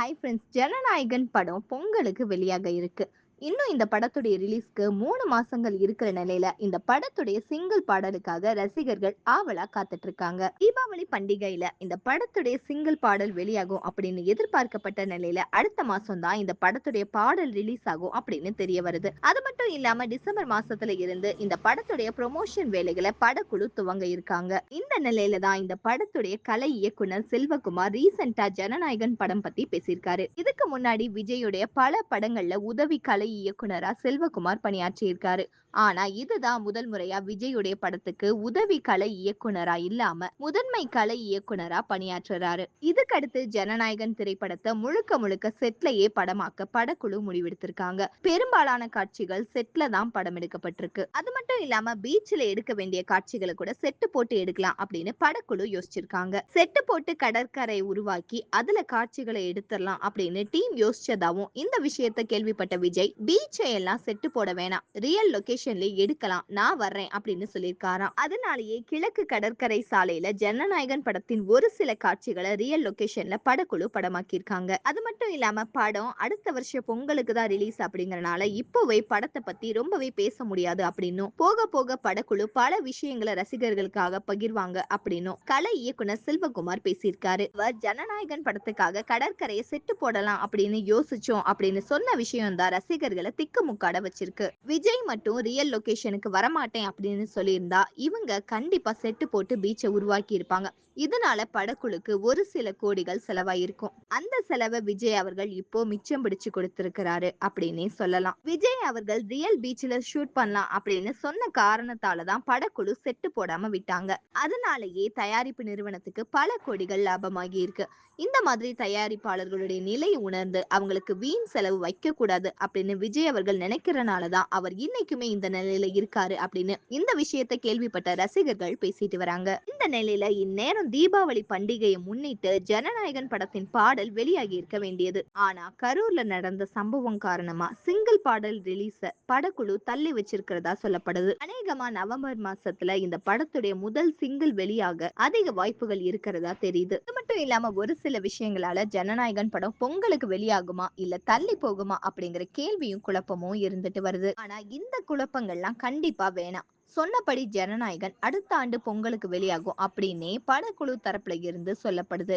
Hi friends Jananayagan படம் பொங்கலுக்கு வெளியாக இருக்கு. இன்னும் இந்த படத்துடைய ரிலீஸ்க்கு மூணு மாசங்கள் இருக்கிற நிலையில இந்த படத்துடைய சிங்கிள் பாடலுக்காக ரசிகர்கள் ஆவலா காத்துட்டு இருக்காங்க தீபாவளி பண்டிகையில இந்த படத்துடைய சிங்கிள் பாடல் வெளியாகும் அப்படின்னு எதிர்பார்க்கப்பட்ட நிலையில அடுத்த மாசம் தான் இந்த படத்துடைய பாடல் ரிலீஸ் ஆகும் அப்படின்னு தெரிய வருது. அது மட்டும் இல்லாம டிசம்பர் மாசத்துல இருந்து இந்த படத்துடைய ப்ரொமோஷன் வேலைகளை படக்குழு துவங்க இருக்காங்க. இந்த நிலையில தான் இந்த படத்துடைய கலை இயக்குனர் செல்வகுமார் ரீசெண்டா ஜனநாயகன் படம் பத்தி பேசியிருக்காரு. இதுக்கு முன்னாடி விஜயுடைய பல படங்கள்ல உதவி கலை இயக்குனரா செல்வகுமார் பணியாற்றியிருக்காரு. ஆனா இதுதான் முதல் முறையா விஜயுடைய படத்துக்கு உதவி கலை இயக்குனரா இல்லாம முதன்மை கலை இயக்குனரா பணியாற்றுறாரு. இதுக்கடுத்து ஜனநாயகன் திரைப்படத்தை முழுக்க முழுக்க செட்லயே படமாக்க படக்குழு முடிவெடுத்திருக்காங்க. பெரும்பாலான காட்சிகள் செட்ல தான் படம் எடுக்கப்பட்டிருக்கு. அது மட்டும் இல்லாம பீச்ல எடுக்க வேண்டிய காட்சிகளை கூட செட்டு போட்டு எடுக்கலாம் அப்படின்னு படக்குழு யோசிச்சிருக்காங்க. செட்டு போட்டு கடற்கரை உருவாக்கி அதுல காட்சிகளை எடுத்துடலாம் அப்படின்னு டீம் யோசிச்சதாவும் இந்த விஷயத்த கேள்விப்பட்ட விஜய் பீச்சை எல்லாம் செட்டு போட வேணாம். ரியல் லொகேஷன்ல எடுக்கலாம். நான் வர்றேன் அப்படின்னு சொல்லியிருக்காராம். அதனாலேயே கிழக்கு கடற்கரை சாலையில ஜனநாயகன் படத்தின் ஒரு சில காட்சிகளை ரியல் லொகேஷன்ல படக்குழு படமாக்கியிருக்காங்க. அது மட்டும் இல்லாம படம் அடுத்த வருஷம் பொங்கலுக்கு தான் ரிலீஸ் அப்படிங்கறனால இப்போவே படத்தை பத்தி ரொம்பவே பேச முடியாது அப்படின்னும். போக போக படக்குழு பல விஷயங்களை ரசிகர்களுக்காக பகிர்வாங்க அப்படின்னு கலை இயக்குனர் செல்வகுமார் பேசியிருக்காரு. அவர் ஜனநாயகன் படத்துக்காக கடற்கரையை செட்டு போடலாம் அப்படின்னு யோசிச்சோம் அப்படின்னு சொன்ன விஷயம் தான் ரசிகர்களை திக்குமுக்காட வச்சிருக்கு. விஜய் மட்டும் ரியல் லொகேஷனுக்கு வரமாட்டேன் அப்படின்னு சொல்லியிருந்தா இவங்க கண்டிப்பா செட்டு போட்டு பீச்சை உருவாக்கி இருப்பாங்க இதனால படக்குழுக்கு ஒரு சில கோடிகள் செலவாயிருக்கும். அந்த செலவை விஜய் அவர்கள் இப்போ மிச்சம் பிடிச்சு கொடுத்திருக்கிறாரு அப்படின்னே சொல்லலாம். விஜய் அவர்கள் ரியல் பீச்ல ஷூட் பண்ணலாம் அப்படின்னு சொன்ன காரணத்தால தான் படக்குழு செட்டு போடாம விட்டாங்க. அதனாலேயே தயாரிப்பு நிறுவனத்துக்கு பல கோடிகள் லாபமாகி இருக்கு. இந்த மாதிரி தயாரிப்பாளர்களுடைய நிலையை உணர்ந்து அவங்களுக்கு வீண் செலவு வைக்க கூடாது அப்படின்னு விஜய் அவர்கள் நினைக்கிறனால தான் அவர் இன்னைக்குமே இந்த நிலையில இருக்காரு அப்படின்னு இந்த விஷயத்தை கேள்விப்பட்ட ரசிகர்கள் பேசிட்டு வராங்க. இந்த நிலையில இந்நேரம் தீபாவளி பண்டிகையை முன்னிட்டு ஜனநாயகன் படத்தின் பாடல் வெளியாகி இருக்க வேண்டியது. ஆனா கரூர்ல நடந்த சம்பவம் காரணமா சிங்கிள் பாடல் ரிலீஸ படக்குழு தள்ளி வச்சிருக்கிறதா சொல்லப்படுது. அநேகமா நவம்பர் மாசத்துல இந்த படத்துடைய முதல் சிங்கிள் வெளியாக அதிக வாய்ப்புகள் இருக்கிறதா தெரியுது. இது மட்டும் இல்லாம ஒரு சில விஷயங்களால ஜனநாயகன் படம் பொங்கலுக்கு வெளியாகுமா இல்ல தள்ளி போகுமா அப்படிங்கிற கேள்வியும் குழப்பமும் இருந்துட்டு வருது. ஆனா இந்த குழப்பங்கள்லாம் கண்டிப்பா வேணாம். சொன்னபடி ஜனநாயகன் அடுத்த ஆண்டு பொங்கலுக்கு வெளியாகும் அப்படின்னே படக்குழு தரப்புல இருந்து சொல்லப்படுது.